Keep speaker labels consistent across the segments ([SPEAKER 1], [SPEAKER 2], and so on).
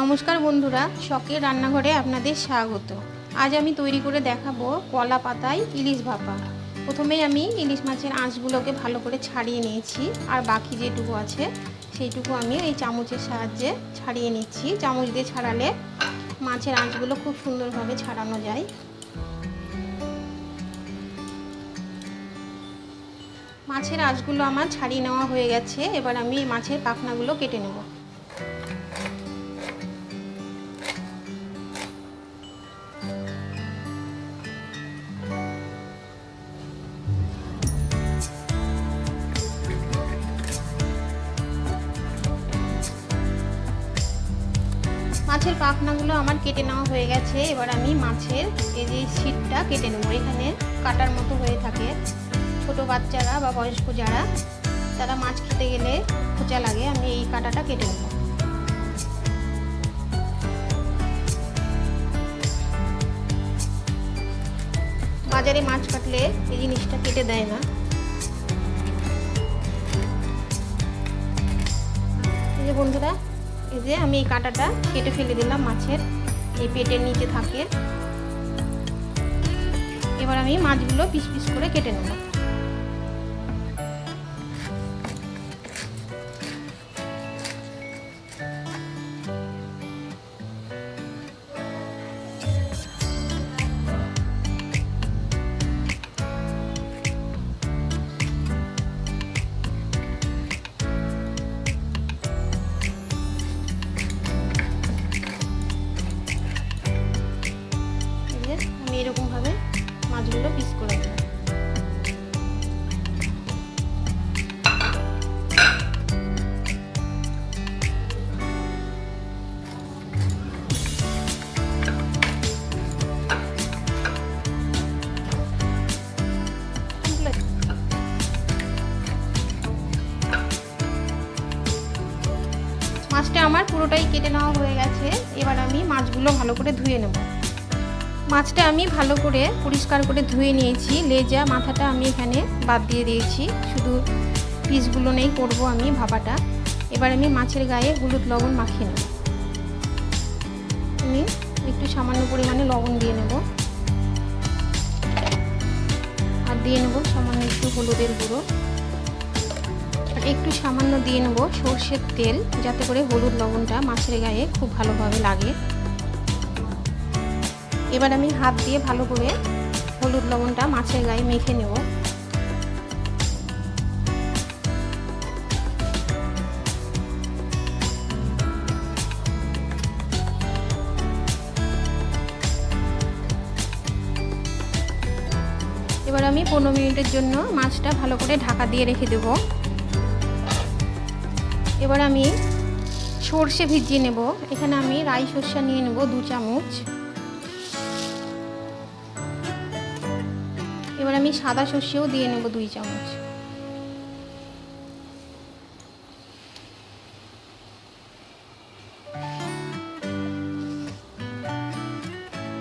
[SPEAKER 1] নমস্কার বন্ধুরা, শখের রান্নাঘরে আপনাদের স্বাগত। আজ আমি তৈরি করে দেখাবো কলা পাতায় ইলিশ ভাপা। প্রথমেই আমি ইলিশ মাছের আঁশগুলোকে ভালো করে ছাড়িয়ে নিয়েছি, আর বাকি যেটুকু আছে সেইটুকু আমি এই চামচের সাহায্যে ছাড়িয়ে নিচ্ছি। চামচ দিয়ে ছাড়ালে মাছের আঁশগুলো খুব সুন্দরভাবে ছাড়ানো যায়। মাছের আঁশগুলো আমার ছাড়িয়ে নেওয়া হয়ে গেছে, এবার আমি মাছের পাখনাগুলো কেটে নেব। মাছের পাখনাগুলো আমার কেটে নেওয়া হয়ে গেছে। এবার আমি মাছের এই যে শীতটা কেটে নেব। এখানে কাটার মতো হয়ে থাকে। ছোট বাচ্চারা বা বয়স্ক যারা, তারা মাছ খেতে গেলে খোঁচা লাগে। আমি এই কাটাটা কেটে নেব। বাজারে মাছ কাটলে এই জিনিসটা কেটে দেয় না। এই যে বন্ধুরা এই যে আমি এই কাঁটাটা কেটে ফেলে দিলাম মাছের। এই পেটের নিচে থাকে। এবার আমি মাছগুলো পিস পিস করে কেটে নেব। মাছটা আমার পুরোটাই কেটে নেওয়া হয়ে গেছে। এবার আমি মাছগুলো ভালো করে ধুয়ে নেব। মাছটা আমি ভালো করে পরিষ্কার করে ধুয়ে নিয়েছি। লেজা, মাথাটা আমি এখানে বাদ দিয়ে দিয়েছি। শুধু পিসগুলো নেই করব আমি ভাপাটা। এবার আমি মাছের গায়ে হলুদ লবণ মাখিয়ে নেব। আমি একটু সামান্য পরিমাণে লবণ দিয়ে নেব। আর দিয়ে নেব সামান্য একটু হলুদের গুঁড়ো। একটু সামান্য দিয়ে নেব সর্ষের তেল, যাতে করে হলুদ লবণটা মাছের গায়ে খুব ভালোভাবে লাগে। এবার আমি হাত দিয়ে ভালো করে হলুদ লবণটা মাছের গায়ে মেখে নেব। এবার আমি পনেরো মিনিটের জন্য মাছটা ভালো করে ঢাকা দিয়ে রেখে দেব। এবার আমি সর্ষে ভিজিয়ে নেব। এখানে আমি রাই সর্ষা নিয়ে নেব দু চামচ। এবার আমি সাদা সর্ষেও দিয়ে নেব দুই চামচ।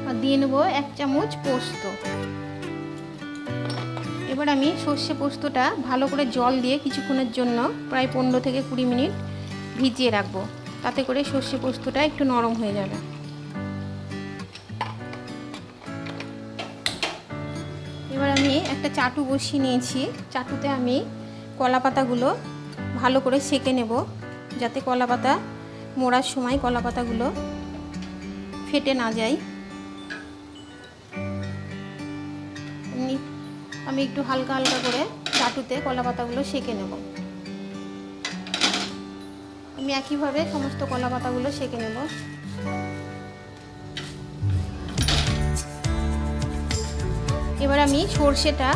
[SPEAKER 1] আর দিয়ে নেব এক চামচ পোস্ত। এবার আমি সর্ষে পোস্তটা ভালো করে জল দিয়ে কিছুক্ষণের জন্য প্রায় পনেরো থেকে কুড়ি মিনিট ভিজিয়ে রাখব। তাতে করে সর্ষে পোস্তটা একটু নরম হয়ে যাবে। এবার আমি একটা চাটু বসিয়ে নিয়েছি। চাটুতে আমি কলা পাতাগুলো ভালো করে সেকে নেব, যাতে কলা পাতা মোড়ার সময় কলা পাতাগুলো ফেটে না যায়। আমি একটু হালকা হালকা করে চাটুতে কলা পাতাগুলো সেকে নেব। আমি একইভাবে সমস্ত কলা পাতাগুলো সেকে নেব। এবার আমি সর্ষেটা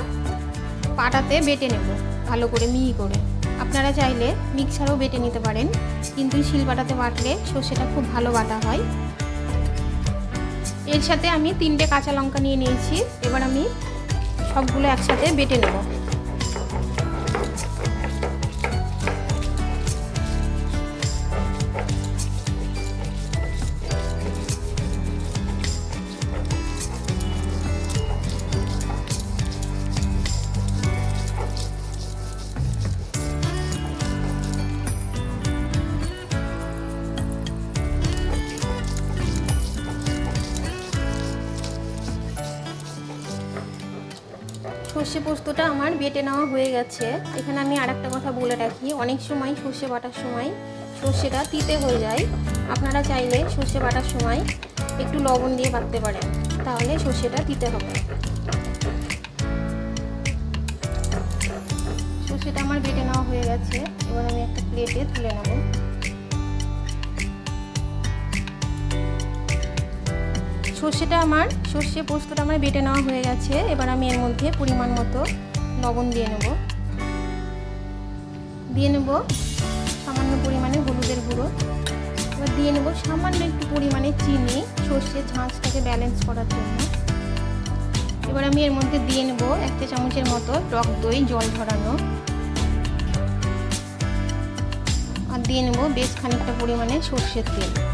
[SPEAKER 1] পাটাতে বেটে নেব, ভালো করে মিহি করে। আপনারা চাইলে মিক্সারও বেটে নিতে পারেন, কিন্তু শিলবাটাতে বাটলে সর্ষেটা খুব ভালো বাটা হয়। এর সাথে আমি তিনটে কাঁচা লঙ্কা নিয়ে নিয়েছি। এবার আমি সবগুলো একসাথে বেটে নেব। সর্ষে পোস্তটা আমার বেটে নেওয়া হয়ে গেছে। এখানে আমি আর একটা কথা বলে রাখি, অনেক সময় সর্ষে বাটার সময় সর্ষেটা তিতে হয়ে যায়। আপনারা চাইলে সর্ষে বাটার সময় একটু লবণ দিয়ে বাটতে পারেন, তাহলে সর্ষেটা তিতে হবে। সর্ষেটা আমার বেটে নেওয়া হয়ে গেছে, এবার আমি একটা প্লেটে তুলে নেব। সর্ষেটা আমার, সর্ষে পোস্তটা আমার বেটে নেওয়া হয়ে গেছে। এবার আমি এর মধ্যে পরিমাণ মতো লবণ দিয়ে নেব। দিয়ে নেব সামান্য পরিমাণে হলুদের গুঁড়ো। এবার দিয়ে নেব সামান্য একটু পরিমাণে চিনি, সর্ষের ঝাঁঝটাকে ব্যালেন্স করার জন্য। এবার আমি এর মধ্যে দিয়ে নেব একটা চামচের মতো টক দই, জল ধরানো আর দিয়ে নেব বেশ খানিকটা পরিমাণে সর্ষের তেল।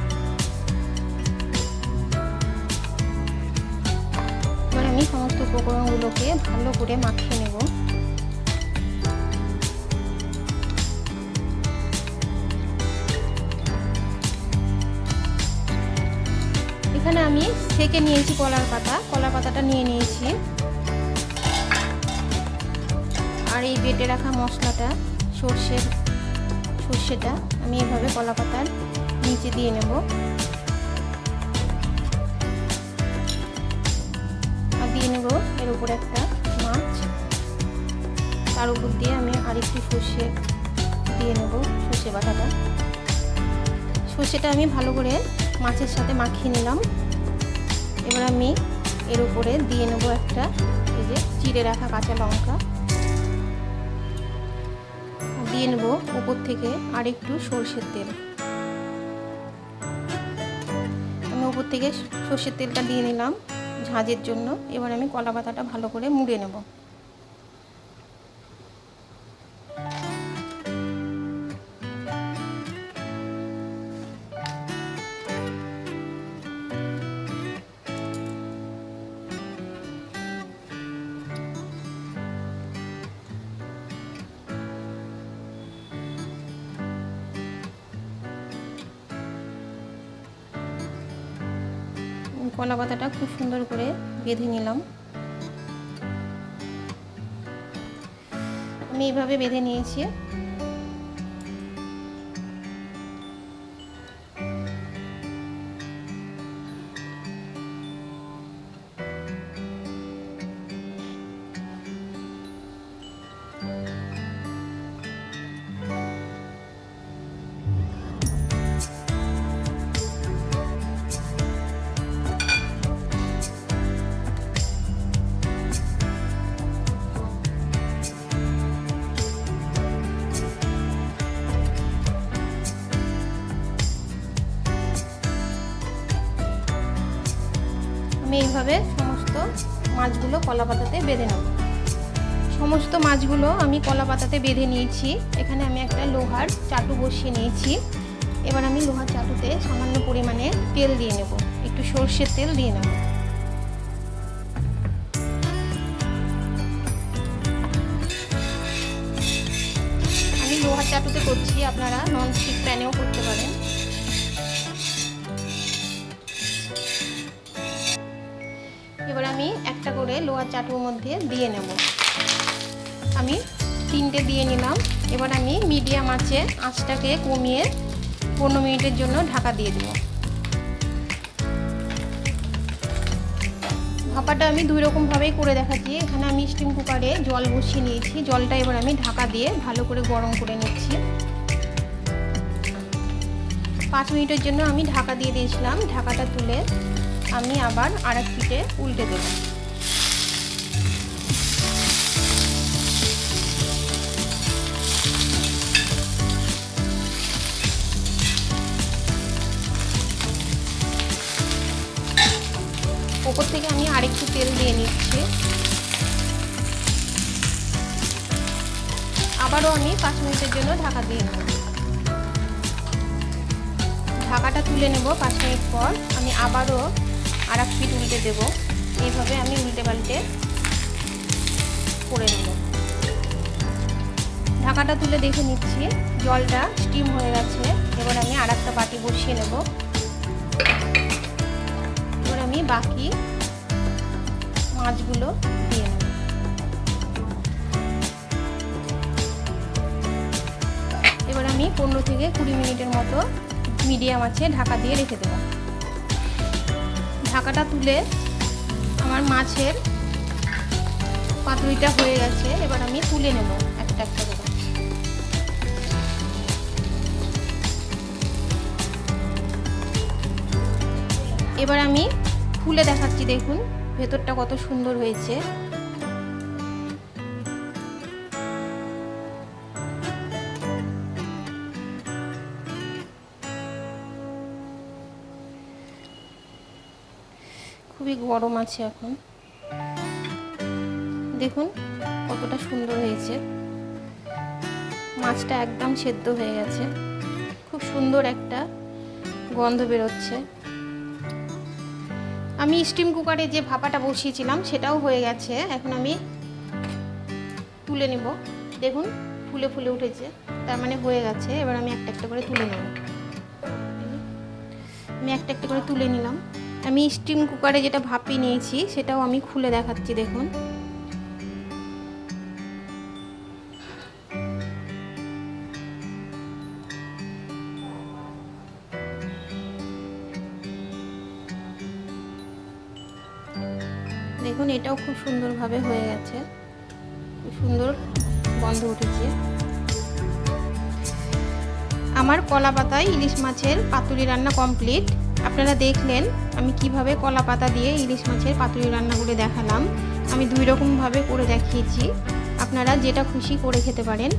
[SPEAKER 1] আমি সমস্ত উপকরণগুলোকে ভালো করে মাখিয়ে নেব। এখানে আমি সেকে নিয়েছি কলার পাতা, কলার পাতাটা নিয়ে নিয়েছি। আর এই বেটে রাখা মশলাটা, সর্ষের, সর্ষেটা, আমি এভাবে কলা পাতার নিচে দিয়ে নেব। আর দিয়ে নেব। এর উপর একটা মাছ। তার উপর দিয়ে আমি আরেকটু সর্ষে দিয়ে নেব, সর্ষে বাটাটা। সর্ষেটা আমি ভালো করে মাছের সাথে মাখিয়ে নিলাম। এবার আমি এর উপরে দিয়ে নেব একটা এই যে চিড়ে রাখা কাঁচা লঙ্কা। দিয়ে নেব উপর থেকে আর একটু সর্ষের তেল। আমি উপর থেকে সর্ষের তেলটা দিয়ে নিলাম। ঝাঁঝের জন্য এবার আমি কলা পাতাটা ভালো করে মুড়ে নেব। কলা পাতাটা খুব সুন্দর করে বেঁধে নিলাম। আমি এইভাবে বেঁধে নিয়েছি। এইভাবে সমস্ত মাছগুলো কলা পাতাতে বেঁধে নেব। সমস্ত মাছগুলো আমি কলা পাতাতে বেঁধে নিয়েছি। এখানে আমি একটা লোহার চাটু বসিয়ে নিয়েছি। এবার আমি লোহার চাটুতে সামান্য পরিমাণে তেল দিয়ে নেব। একটু সর্ষের তেল দিয়ে নেব। আমি লোহার চাটুতে করছি, আপনারা নন স্টিক প্যানেও করতে পারেন। করে লোহার চাটুর মধ্যে দিয়ে নেব। আমি তিনটে দিয়ে নিলাম। এবার আমি মিডিয়াম আঁচে আঁচটাকে কমিয়ে পনেরো মিনিটের জন্য ঢাকা দিয়ে দেবো। ভাপাটা আমি দুই রকমভাবেই করে দেখাচ্ছি। এখানে আমি স্টিম কুকারে জল বসিয়ে নিয়েছি। জলটা এবার আমি ঢাকা দিয়ে ভালো করে গরম করে নিচ্ছি। পাঁচ মিনিটের জন্য আমি ঢাকা দিয়ে দিয়েছিলাম। ঢাকাটা তুলে আমি আবার আর এক পিঠে উল্টে দেবো। ওপর থেকে আমি আরেকটু তেল দিয়ে নিচ্ছি। আবারও আমি পাঁচ মিনিটের জন্য ঢাকা দিয়ে নেব। ঢাকাটা তুলে নেব পাঁচ মিনিট পর। আমি আবারও আর এক পিঠ উল্টে দেবো। এইভাবে আমি উল্টে পাল্টে করে নেব। ঢাকাটা তুলে দেখে নিচ্ছি। জলটা স্টিম হয়ে গেছে। এবার আমি আর একটা বাটি বসিয়ে নেব। আমি বাকি মাছগুলো দিয়ে নেব। এবার আমি পনেরো থেকে কুড়ি মিনিটের মতো মিডিয়াম আছে ঢাকা দিয়ে রেখে দেব। ঢাকাটা তুলে আমার মাছের পাতুরিটা হয়ে গেছে, এবার আমি তুলে নেব একটা একটা করে। এবার আমি খুলে দেখাচ্ছি, দেখুন। ভেতরটা কত সুন্দর হয়েছে। খুবই গরম আছে এখন। দেখুন, কতটা সুন্দর হয়েছে। মাছটা একদম সেদ্ধ হয়ে গেছে। খুব সুন্দর একটা গন্ধ বেরোচ্ছে। আমি স্টিম কুকারে যে ভাপাটা বসিয়েছিলাম, সেটাও হয়ে গেছে। এখন আমি তুলে নেব। দেখুন, ফুলে ফুলে উঠেছে। তার মানে হয়ে গেছে। এবার আমি একটা একটা করে তুলে নেব। আমি একটা একটা করে তুলে নিলাম। আমি স্টিম কুকারে যেটা ভাপিয়ে নিয়েছি, সেটাও আমি খুলে দেখাচ্ছি, দেখুন। দেখুন, এটাও খুব সুন্দরভাবে হয়ে গেছে। খুব সুন্দর গন্ধ উঠেছে। আমার কলা পাতায় ইলিশ মাছের পাতুরি রান্না কমপ্লিট। আপনারা দেখলেন আমি কীভাবে কলা পাতা দিয়ে ইলিশ মাছের পাতুরি রান্নাগুলো দেখালাম। আমি দুই রকমভাবে করে দেখিয়েছি। আপনারা যেটা খুশি করে খেতে পারেন।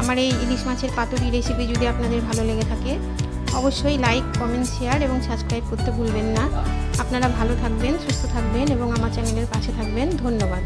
[SPEAKER 1] আমার এই ইলিশ মাছের পাতুরি রেসিপি যদি আপনাদের ভালো লেগে থাকে অবশ্যই লাইক কমেন্ট শেয়ার এবং সাবস্ক্রাইব করতে ভুলবেন না। আপনারা ভালো থাকবেন, সুস্থ থাকবেন এবং আমার চ্যানেলের পাশে থাকবেন। ধন্যবাদ।